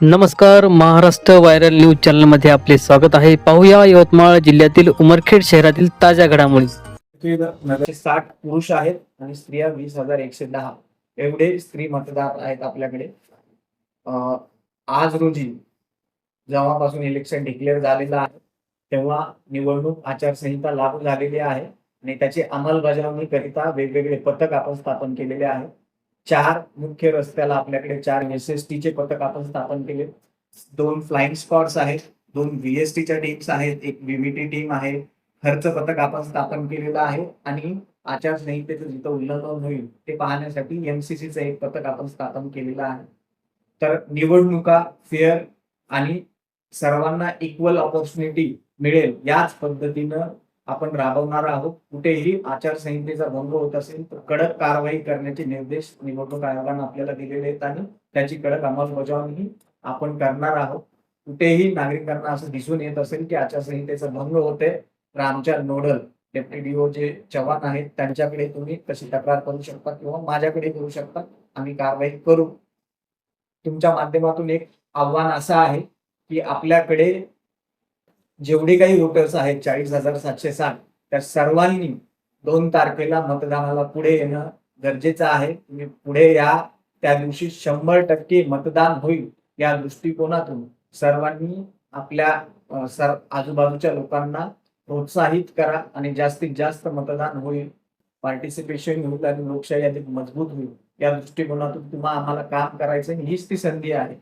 नमस्कार Maharashtra viral news चॅनलमध्ये आपले स्वागत आहे. पाहूया यवतमाळ जिल्ह्यातील उमरखेड शहरातील ताज्या घडामोडी. साठ पुरुष आहेत आणि स्त्रिया वीस हजार एकशे दहा. एवढे स्त्री मतदार आहेत आपल्याकडे. आज रोजी जेव्हापासून इलेक्शन डिक्लेअर झालेलं आहे तेव्हा निवडणूक आचारसंहिता लागू झालेली आहे आणि त्याची अंमलबजावणी करिता वेगवेगळे पथक आपण स्थापन केलेले आहे चार मुख्य रस्त्याला आपल्याकडे चार एस एस टीचे पथक आपण स्थापन केले. दोन फ्लाइंग स्पॉट्स आहेत दोन व्हीएसटीच्या टीम्स आहेत एक व्हीव्हीटी टीम आहे. खर्च पथक आपण स्थापन केलेलं आहे आणि आचारसंहितेचं जिथं उल्लंघन होईल ते पाहण्यासाठी एमसीसीचं एक पथक आपण स्थापन केलेलं आहे. तर निवडणुका फेअर आणि सर्वांना इक्वल ऑपॉर्च्युनिटी मिळेल याच पद्धतीनं आपण राबवणार आहोत. कुठेही आचारसंहितेचा भंग होत असेल तर कडक कारवाई करण्याचे निर्देश निवडणूक आयोगानं आपल्याला दिलेले आहेत आणि त्याची कडक अंमलबजावणी आपण करणार आहोत. कुठेही नागरिकांना असं दिसून येत असेल की आचारसंहितेचा भंग होते तर आमच्या नोडल डेप्टी डीओ जे जवान आहेत त्यांच्याकडे तुम्ही तशी तक्रार करू शकता किंवा माझ्याकडे करू शकता. आम्ही कारवाई करू. तुमच्या माध्यमातून एक आव्हान असं आहे की आपल्याकडे जेवढे काही वोटर्स आहेत चाळीस हजार सातशे साठ त्या सर्वांनी दोन तारखेला मतदानाला पुढे येणं गरजेचं आहे. तुम्ही पुढे या त्या दिवशी शंभर टक्के मतदान होईल या दृष्टिकोनातून सर्वांनी आपल्या सर आजूबाजूच्या लोकांना प्रोत्साहित करा आणि जास्तीत जास्त मतदान होईल. पार्टिसिपेशन होईल आणि लोकशाही अधिक मजबूत होईल. या दृष्टिकोनातून तुम्हाला आम्हाला काम करायचं हीच ती संधी आहे.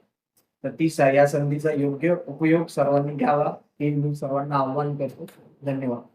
तर ती या संधीचा योग्य उपयोग सर्वांनी घ्यावा हे मी सर्वांना आव्हान करतो. धन्यवाद.